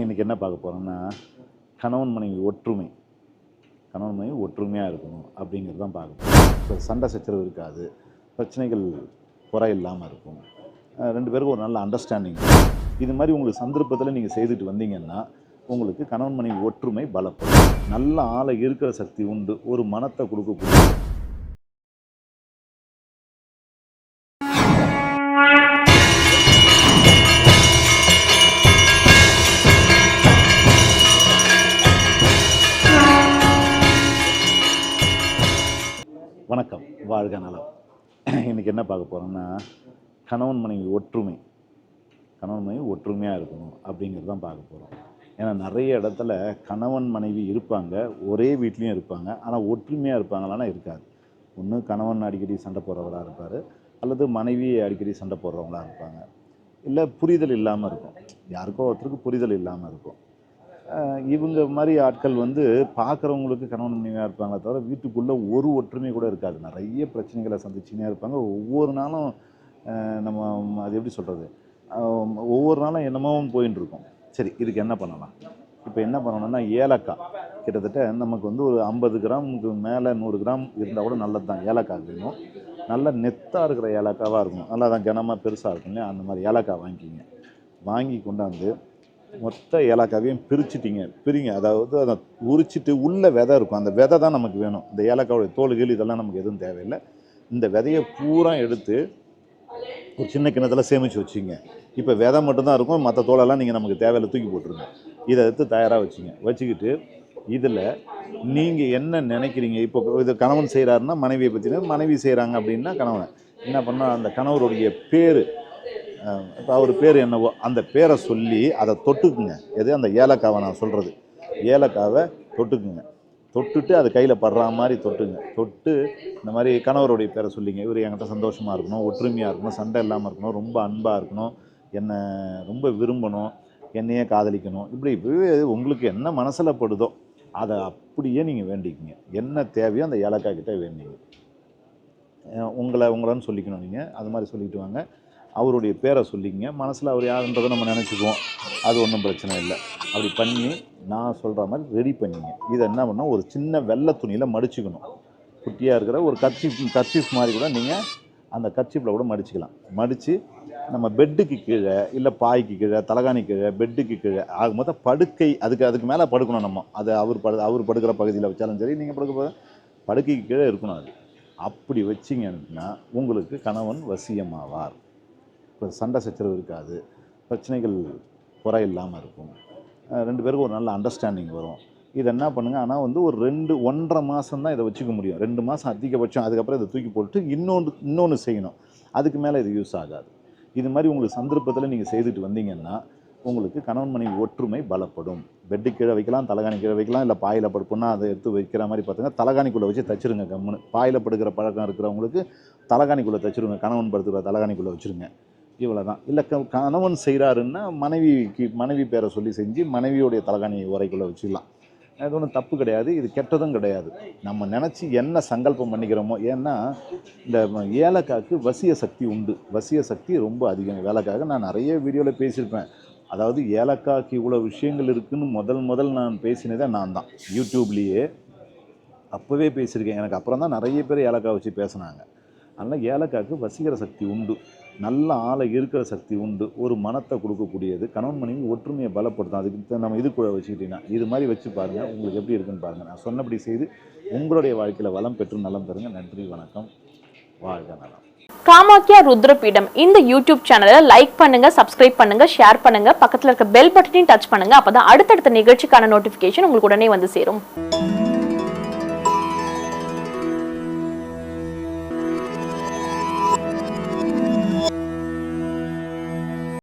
இன்றைக்கி என்ன பார்க்க போகிறோம்னா கணவன் மனைவி ஒற்றுமை. கணவன் மனைவி ஒற்றுமையாக இருக்கணும் அப்படிங்கிறது தான் பார்க்க போகிறோம் இப்போ சண்டை சச்சரவு இருக்காது பிரச்சனைகள் குறை இல்லாமல் இருக்கும் ரெண்டு பேருக்கும் ஒரு நல்ல அண்டர்ஸ்டாண்டிங் இது மாதிரி உங்களுக்கு சந்தர்ப்பத்தில் நீங்கள் செய்துட்டு வந்தீங்கன்னா உங்களுக்கு கணவன் மனைவி ஒற்றுமை பலப்படும் நல்ல ஆளை இருக்கிற சக்தி உண்டு. ஒரு மனத்தை கொடுக்கக்கூடிய வணக்கம். வாழ்க நலம். இன்றைக்கி என்ன பார்க்க போகிறோம்னா கணவன் மனைவி ஒற்றுமை. கணவன் மனைவி ஒற்றுமையாக இருக்கணும் அப்படிங்கிறது தான் பார்க்க போகிறோம் ஏன்னா நிறைய இடத்துல கணவன் மனைவி இருப்பாங்க ஒரே வீட்லேயும் இருப்பாங்க. ஆனால் ஒற்றுமையாக இருப்பாங்களான்னா இருக்காது. ஒன்று கணவன் அடிக்கடி சண்டை போடுறவராக இருப்பார். அல்லது மனைவி அடிக்கடி சண்டை போடுறவங்களாக இருப்பாங்க. இல்லை புரிதல் இல்லாமல் இருக்கும். யாருக்கோ ஒருத்தருக்கு புரிதல் இல்லாமல் இருக்கும். இவங்க மாதிரி ஆட்கள் வந்து பார்க்குறவங்களுக்கு கணவன் மனைவியாக இருப்பாங்களே தவிர வீட்டுக்குள்ளே ஒரு ஒற்றுமை கூட இருக்காது. நிறைய பிரச்சனைகளை சந்திச்சுனே இருப்பாங்க. ஒவ்வொரு நாளும் நம்ம அது எப்படி சொல்கிறது ஒவ்வொரு நாளும் என்னமோ போயின்னு இருக்கும். சரி இதுக்கு என்ன பண்ணலாம்? இப்போ என்ன பண்ணணும்னா ஏலக்காய். கிட்டத்தட்ட நமக்கு வந்து ஒரு ஐம்பது கிராமுக்கு மேலே நூறு கிராம் இருந்தால் கூட நல்லது தான் ஏலக்காய் வேணும். நல்ல நெத்தாக இருக்கிற ஏலக்காவாக இருக்கும். நல்லா தான் கனமாக பெருசாக இருக்கும் இல்லையா? அந்த மாதிரி ஏலக்காய் வாங்கிக்கிங்க. வாங்கி கொண்டாந்து மொத்த ஏலக்காவையும் பிரிச்சுட்டிங்க. பிரிங்க. அதாவது அதை உரிச்சிட்டு உள்ள விதை இருக்கும். அந்த விதை தான் நமக்கு வேணும். இந்த ஏலக்காவுடைய தோல் இதெல்லாம் நமக்கு எதுவும் தேவையில்லை. இந்த விதையை பூரா எடுத்து ஒரு சின்ன கிணத்துல சேமித்து வச்சுங்க. இப்போ விதை மட்டும்தான் இருக்கும். மற்ற தோலெல்லாம் நீங்கள் நமக்கு தேவையில்லை தூக்கி போட்டுருங்க. இதை எடுத்து தயாராக வச்சுங்க. வச்சுக்கிட்டு இதில் நீங்கள் என்ன நினைக்கிறீங்க? இப்போ இது கணவன் செய்கிறாருன்னா மனைவியை பற்றின மனைவி செய்கிறாங்க அப்படின்னா கணவனை. என்ன பண்ணால் அந்த கணவருடைய பேர் இப்போ அவர் பேர் என்னவோ அந்த பேரை சொல்லி அதை தொட்டுக்குங்க. எது? அந்த ஏலக்காவை நான் சொல்கிறது ஏலக்காவை தொட்டுக்குங்க. தொட்டுட்டு அது கையில் படுற மாதிரி தொட்டுங்க. தொட்டு இந்த மாதிரி கணவருடைய பேரை சொல்லிங்க. இவர் என்கிட்ட சந்தோஷமாக இருக்கணும் ஒற்றுமையாக இருக்கணும் சண்டை இல்லாமல் இருக்கணும் ரொம்ப அன்பாக இருக்கணும் என்னை ரொம்ப விரும்பணும் என்னையே காதலிக்கணும். இப்படி இப்படி உங்களுக்கு என்ன மனசில் படுதோ அதை அப்படியே நீங்கள் வேண்டிக்கிங்க. என்ன தேவையோ அந்த ஏலக்காய் கிட்டே வேண்டிங்க. உங்களை உங்களன்னு சொல்லிக்கணும் நீங்கள் அது மாதிரி சொல்லிட்டு வாங்க. அவருடைய பேரை சொல்லிக்கங்க. மனசில் அவர் யாருன்றதை நம்ம நினச்சிக்குவோம். அது ஒன்றும் பிரச்சனை இல்லை. அப்படி பண்ணி நான் சொல்கிற மாதிரி ரெடி பண்ணிங்க. இதை என்ன பண்ணால் ஒரு சின்ன வெள்ளை துணியில் மடிச்சுக்கணும். குட்டியாக இருக்கிற ஒரு கர்ச்சிப் கர்ச்சிஃப் மாதிரி கூட நீங்கள் அந்த கர்ச்சிப்பில் கூட மடிச்சுக்கலாம். மடித்து நம்ம பெட்டுக்கு கீழே இல்லை பாய்க்கு கீழே தலகாணி கீழே பெட்டுக்கு கீழே ஆகும் மொத்தம் படுக்கை அதுக்கு அதுக்கு மேலே படுக்கணும் நம்ம. அது அவர் படு அவர் படுக்கிற பகுதியில் வச்சாலும் சரி நீங்கள் படுக்க போது படுக்கைக்கு கீழே இருக்கணும் அது. அப்படி வச்சிங்கன்னா உங்களுக்கு கணவன் வசியமாவார். இப்போ சண்டை சச்சரவு இருக்காது பிரச்சனைகள் குறை இல்லாமல் இருக்கும் ரெண்டு பேருக்கும் ஒரு நல்ல அண்டர்ஸ்டாண்டிங் வரும். இதை என்ன பண்ணுங்கள் ஆனால் வந்து ஒரு ரெண்டு ஒன்றரை மாதம் தான் இதை வச்சுக்க முடியும். ரெண்டு மாதம் அதிகபட்சம் அதுக்கப்புறம் இதை தூக்கி போட்டு இன்னொன்று இன்னொன்று செய்யணும். அதுக்கு மேலே இது யூஸ் ஆகாது. இது மாதிரி உங்களுக்கு சந்தர்ப்பத்தில் நீங்கள் செய்துட்டு வந்தீங்கன்னா உங்களுக்கு கணவன் மனைவி ஒற்றுமை பலப்படும். பெட்டு கீழே வைக்கலாம் தலகாணி கீழே வைக்கலாம் இல்லை பாயில் படுப்புன்னா அதை எடுத்து வைக்கிற மாதிரி பார்த்துங்க தலகாணிக்குள்ளே வச்சு தச்சிருங்க கம்முன்னு. பாயில் படுக்கிற பழக்கம் இருக்கிறவங்களுக்கு தலகாணிக்குள்ளே தச்சிருங்க. கணவன் படுத்துக்கிற தலகாணிக்குள்ளே வச்சுருங்க. இவ்வளோ தான் இல்லை க கணவன் செய்கிறாருன்னா மனைவிக்கு மனைவி பேரை சொல்லி செஞ்சு மனைவியோடைய தலைகாணியை உரைக்குள்ளே வச்சுக்கலாம் அது ஒன்றும் தப்பு கிடையாது இது கெட்டதும் கிடையாது. நம்ம நினச்சி என்ன சங்கல்பம் பண்ணிக்கிறோமோ ஏன்னா இந்த ஏலக்காய்க்கு வசிய சக்தி உண்டு. வசிய சக்தி ரொம்ப அதிகம். வேலைக்காக நான் நிறைய வீடியோவில் பேசியிருப்பேன். அதாவது ஏலக்காய்க்கு இவ்வளோ விஷயங்கள் இருக்குதுன்னு முதல் முதல் நான் பேசினதே நான் தான். யூடியூப்லேயே அப்போவே பேசியிருக்கேன். எனக்கு அப்புறம் தான் நிறைய பேர் ஏலக்காய் வச்சு பேசுனாங்க. அதனால் ஏலக்காய்க்கு வசீகர சக்தி உண்டு. நல்ல ஆளை இருக்கிற சக்தி உண்டு. ஒரு மனத்தை கொடுக்கக்கூடியது. கணவன் மனைவி ஒற்றுமையை பலப்படுத்தும். அதுக்கு நம்ம இது கூட வச்சுக்கிட்டீங்கன்னா இது மாதிரி வச்சு பாருங்கள் உங்களுக்கு எப்படி இருக்குன்னு பாருங்கள் நான் சொன்னபடி செய்து உங்களுடைய வாழ்க்கையில் வளம் பெற்று நலம் பெறுங்க. நன்றி வணக்கம். வாழ்க நலம். காமாக்கியா ருத்ரபீடம். இந்த யூடியூப் சேனலை லைக் பண்ணுங்க சப்ஸ்கிரைப் பண்ணுங்க ஷேர் பண்ணுங்க. பக்கத்தில் இருக்க பெல் பட்டனையும் டச் பண்ணுங்க. அப்பதான் அடுத்தடுத்த நிகழ்ச்சிக்கான நோட்டிபிகேஷன் உங்களுக்கு உடனே வந்து சேரும்.